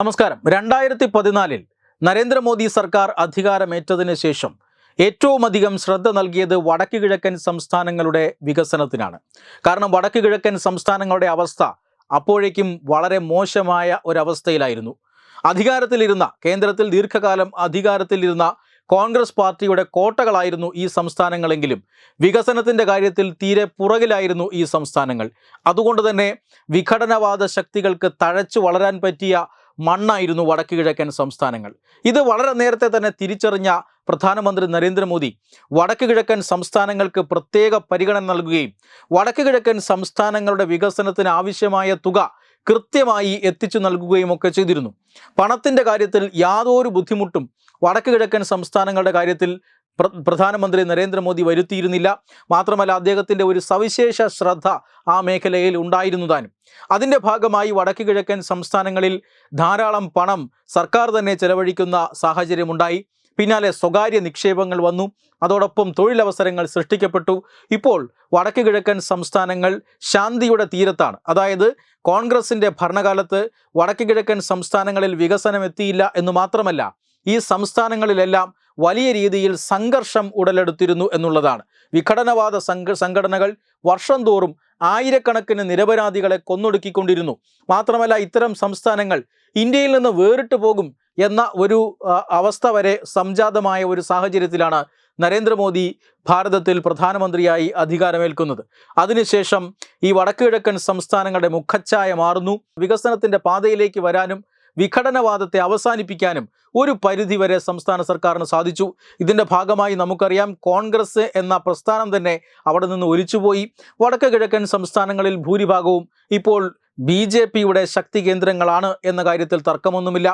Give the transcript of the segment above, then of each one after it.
നമസ്കാരം. രണ്ടായിരത്തി പതിനാലിൽ നരേന്ദ്രമോദി സർക്കാർ അധികാരമേറ്റതിന് ശേഷം ഏറ്റവും അധികം ശ്രദ്ധ നൽകിയത് വടക്ക് കിഴക്കൻ സംസ്ഥാനങ്ങളുടെ വികസനത്തിനാണ്. കാരണം വടക്ക് കിഴക്കൻ സംസ്ഥാനങ്ങളുടെ അവസ്ഥ അപ്പോഴേക്കും വളരെ മോശമായ ഒരവസ്ഥയിലായിരുന്നു. അധികാരത്തിലിരുന്ന കേന്ദ്രത്തിൽ ദീർഘകാലം അധികാരത്തിലിരുന്ന കോൺഗ്രസ് പാർട്ടിയുടെ കോട്ടകളായിരുന്നു ഈ സംസ്ഥാനങ്ങളെങ്കിലും വികസനത്തിന്റെ കാര്യത്തിൽ തീരെ പുറകിലായിരുന്നു ഈ സംസ്ഥാനങ്ങൾ. അതുകൊണ്ട് തന്നെ വിഘടനവാദ ശക്തികൾക്ക് തഴച്ചു വളരാൻ പറ്റിയ മണ്ണായിരുന്നു വടക്ക് കിഴക്കൻ സംസ്ഥാനങ്ങൾ. ഇത് വളരെ നേരത്തെ തന്നെ തിരിച്ചറിഞ്ഞ പ്രധാനമന്ത്രി നരേന്ദ്രമോദി വടക്ക് കിഴക്കൻ സംസ്ഥാനങ്ങൾക്ക് പ്രത്യേക പരിഗണന നൽകുകയും വടക്ക് കിഴക്കൻ സംസ്ഥാനങ്ങളുടെ വികസനത്തിന് ആവശ്യമായ തുക കൃത്യമായി എത്തിച്ചു നൽകുകയും ഒക്കെ ചെയ്തിരുന്നു. പണത്തിന്റെ കാര്യത്തിൽ യാതൊരു ബുദ്ധിമുട്ടും വടക്ക് കിഴക്കൻ സംസ്ഥാനങ്ങളുടെ കാര്യത്തിൽ പ്രധാനമന്ത്രി നരേന്ദ്രമോദി വരുത്തിയിരുന്നില്ല. മാത്രമല്ല അദ്ദേഹത്തിന്റെ ഒരു സവിശേഷ ശ്രദ്ധ ആ മേഖലയിൽ ഉണ്ടായിരുന്നതാനും. അതിന്റെ ഭാഗമായി വടക്ക് കിഴക്കൻ സംസ്ഥാനങ്ങളിൽ ധാരാളം പണം സർക്കാർ തന്നെ ചെലവഴിക്കുന്ന സാഹചര്യമുണ്ടായി. പിന്നാലെ സ്വകാര്യ നിക്ഷേപങ്ങൾ വന്നു. അതോടൊപ്പം തൊഴിലവസരങ്ങൾ സൃഷ്ടിക്കപ്പെട്ടു. ഇപ്പോൾ വടക്ക് കിഴക്കൻ സംസ്ഥാനങ്ങൾ ശാന്തിയുടെ തീരത്താണ്. അതായത് കോൺഗ്രസിന്റെ ഭരണകാലത്ത് വടക്ക് കിഴക്കൻ സംസ്ഥാനങ്ങളിൽ വികസനം എത്തിയില്ല എന്ന് മാത്രമല്ല ഈ സംസ്ഥാനങ്ങളിലെല്ലാം വലിയ രീതിയിൽ സംഘർഷം ഉടലെടുത്തിരുന്നു എന്നുള്ളതാണ്. വിഘടനവാദ സംഘ സംഘടനകൾ വർഷം തോറും ആയിരക്കണക്കിന് നിരപരാധികളെ കൊന്നൊടുക്കിക്കൊണ്ടിരുന്നു. മാത്രമല്ല ഇത്തരം സംസ്ഥാനങ്ങൾ ഇന്ത്യയിൽ നിന്ന് വേറിട്ട് പോകും എന്ന ഒരു അവസ്ഥ വരെ സംജാതമായ ഒരു സാഹചര്യത്തിലാണ് നരേന്ദ്രമോദി ഭാരതത്തിൽ പ്രധാനമന്ത്രിയായി അധികാരമേൽക്കുന്നത്. അതിനുശേഷം ഈ വടക്കു കിഴക്കൻ സംസ്ഥാനങ്ങളുടെ മുഖച്ഛായ മാറുന്നു. വികസനത്തിന്റെ പാതയിലേക്ക് വരാനും വിഘടനവാദത്തെ അവസാനിപ്പിക്കാനും ഒരു പരിധിവരെ സംസ്ഥാന സർക്കാരിന് സാധിച്ചു. ഇതിന്റെ ഭാഗമായി നമുക്കറിയാം കോൺഗ്രസ് എന്ന പ്രസ്ഥാനം തന്നെ അവിടെ നിന്ന് ഒലിച്ചുപോയി. വടക്ക് കിഴക്കൻ സംസ്ഥാനങ്ങളിൽ ഭൂരിഭാഗവും ഇപ്പോൾ ബി ജെ പിയുടെ ശക്തി കേന്ദ്രങ്ങളാണ് എന്ന കാര്യത്തിൽ തർക്കമൊന്നുമില്ല.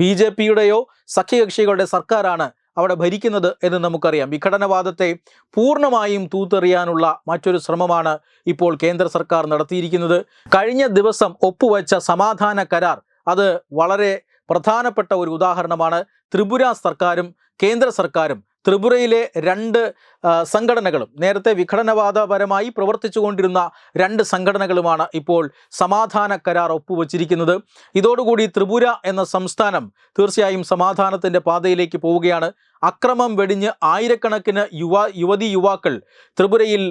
ബി ജെ പിയുടെയോ സഖ്യകക്ഷികളുടെ സർക്കാരാണ് അവിടെ ഭരിക്കുന്നത് എന്ന് നമുക്കറിയാം. വിഘടനവാദത്തെ പൂർണമായും തൂത്തെറിയാനുള്ള മറ്റൊരു ശ്രമമാണ് ഇപ്പോൾ കേന്ദ്ര സർക്കാർ നടത്തിയിരിക്കുന്നത്. കഴിഞ്ഞ ദിവസം ഒപ്പുവച്ച സമാധാന കരാർ അത് വളരെ പ്രധാനപ്പെട്ട ഒരു ഉദാഹരണമാണ്. ത്രിപുര സർക്കാരും കേന്ദ്ര സർക്കാരും ത്രിപുരയിലെ രണ്ട് സംഘടനകളും നേരത്തെ വിഘടനവാദപരമായി പ്രവർത്തിച്ചുകൊണ്ടിരുന്ന രണ്ട് സംഘടനകളുമാണ് ഇപ്പോൾ സമാധാന കരാർ ഒപ്പുവച്ചിരിക്കുന്നത്. ഇതോടുകൂടി ത്രിപുര എന്ന സംസ്ഥാനം തീർച്ചയായും സമാധാനത്തിന്റെ പാതയിലേക്ക് പോവുകയാണ്. അക്രമം വെടിഞ്ഞ് ആയിരക്കണക്കിന് യുവ യുവതി യുവാക്കൾ ത്രിപുരയിൽ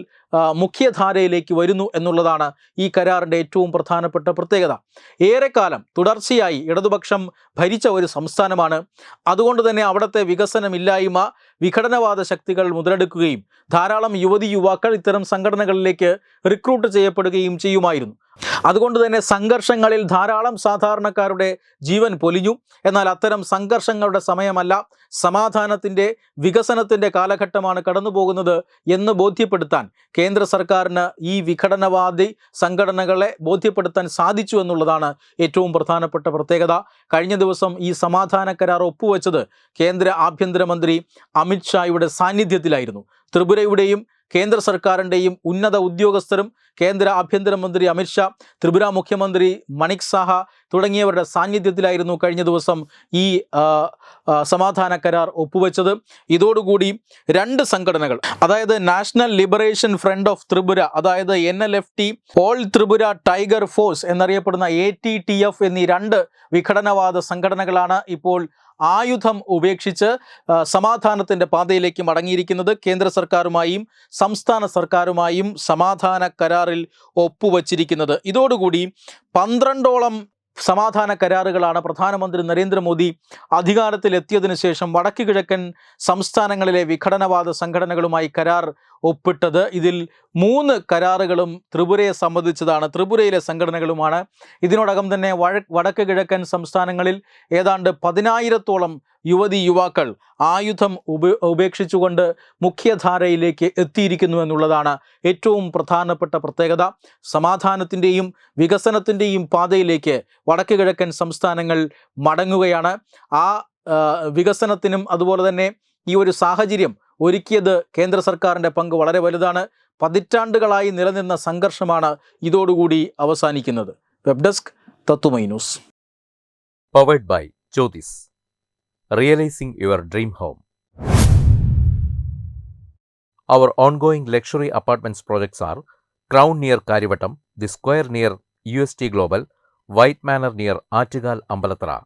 മുഖ്യധാരയിലേക്ക് വരുന്നു എന്നുള്ളതാണ് ഈ കരാറിന്റെ ഏറ്റവും പ്രധാനപ്പെട്ട പ്രത്യേകത. ഏറെക്കാലം തുടർച്ചയായി ഇടതുപക്ഷം ഭരിച്ച ഒരു സംസ്ഥാനമാണ്. അതുകൊണ്ട് തന്നെ അവിടുത്തെ വികസനമില്ലായ്മ വിഘടനവാദ ശക്തികൾ മുതലെടുക്കുകയും ധാരാളം യുവതി യുവാക്കൾ ഇത്തരം സംഘടനകളിലേക്ക് റിക്രൂട്ട് ചെയ്യപ്പെടുകയും ചെയ്യുമായിരുന്നു. അതുകൊണ്ട് തന്നെ സംഘർഷങ്ങളിൽ ധാരാളം സാധാരണക്കാരുടെ ജീവൻ പൊലിഞ്ഞു. എന്നാൽ അത്തരം സംഘർഷങ്ങളുടെ സമയമല്ല സമാധാനത്തിന്റെ വികസനത്തിന്റെ കാലഘട്ടമാണ് കടന്നുപോകുന്നത് എന്ന് ബോധ്യപ്പെടുത്താൻ കേന്ദ്ര സർക്കാരിന് ഈ വിഘടനവാദി സംഘടനകളെ ബോധ്യപ്പെടുത്താൻ സാധിച്ചു എന്നുള്ളതാണ് ഏറ്റവും പ്രധാനപ്പെട്ട പ്രത്യേകത. കഴിഞ്ഞ ദിവസം ഈ സമാധാന കരാർ ഒപ്പുവെച്ചത് കേന്ദ്ര ആഭ്യന്തരമന്ത്രി അമിത്ഷായുടെ സാന്നിധ്യത്തിലായിരുന്നു. ത്രിപുരയുടെയും കേന്ദ്ര സർക്കാരിന്റെയും ഉന്നത ഉദ്യോഗസ്ഥരും കേന്ദ്ര ആഭ്യന്തരമന്ത്രി അമിത്ഷാ ത്രിപുര മുഖ്യമന്ത്രി മണിക് സാഹ തുടങ്ങിയവരുടെ സാന്നിധ്യത്തിലായിരുന്നു കഴിഞ്ഞ ദിവസം ഈ സമാധാന കരാർ ഒപ്പുവെച്ചത്. ഇതോടുകൂടി രണ്ട് സംഘടനകൾ അതായത് National Liberation Front of Tripura അതായത് N L F T All Tripura Tiger Force എന്നറിയപ്പെടുന്ന എ ടി ടി എഫ് എന്നീ രണ്ട് വിഘടനവാദ സംഘടനകളാണ് ഇപ്പോൾ ആയുധം ഉപേക്ഷിച്ച് സമാധാനത്തിന്റെ പാതയിലേക്ക് മടങ്ങിയിരിക്കുന്നത് കേന്ദ്ര സർക്കാരുമായും സംസ്ഥാന സർക്കാരുമായും സമാധാന കരാറിൽ ഒപ്പുവച്ചിരിക്കുന്നത്. ഇതോടുകൂടി പന്ത്രണ്ടോളം സമാധാന കരാറുകളാണ് പ്രധാനമന്ത്രി നരേന്ദ്രമോദി അധികാരത്തിലെത്തിയതിനു ശേഷം വടക്ക് കിഴക്കൻ സംസ്ഥാനങ്ങളിലെ വിഘടനവാദ സംഘടനകളുമായി കരാർ ഒപ്പിട്ടത്. ഇതിൽ മൂന്ന് കരാറുകളും ത്രിപുരയെ സംബന്ധിച്ചതാണ്. ത്രിപുരയിലെ സംഘടനകളുമാണ്. ഇതിനോടകം തന്നെ വടക്ക് കിഴക്കൻ സംസ്ഥാനങ്ങളിൽ ഏതാണ്ട് പതിനായിരത്തോളം യുവതി യുവാക്കൾ ആയുധം ഉപ ഉപേക്ഷിച്ചുകൊണ്ട് മുഖ്യധാരയിലേക്ക് എത്തിയിരിക്കുന്നു എന്നുള്ളതാണ് ഏറ്റവും പ്രധാനപ്പെട്ട പ്രത്യേകത. സമാധാനത്തിന്റെയും വികസനത്തിന്റെയും പാതയിലേക്ക് വടക്ക് കിഴക്കൻ സംസ്ഥാനങ്ങൾ മടങ്ങുകയാണ്. ആ, വികസനത്തിനും അതുപോലെ തന്നെ ഈ ഒരു സാഹചര്യം ഒരുക്കിയത് കേന്ദ്ര സർക്കാരിന്റെ പങ്ക് വളരെ വലുതാണ് പതിറ്റാണ്ടുകളായി നിലനിന്ന സംഘർഷമാണ് ഇതോടുകൂടി അവസാനിക്കുന്നത് വെബ് ഡെസ്ക് തത്തുമൈ news powered by Jyotis. Realizing your dream home. Our ongoing luxury apartments projects are Crown near Karivattam, The Square near UST Global, White Manor near Aatugal Ambalathra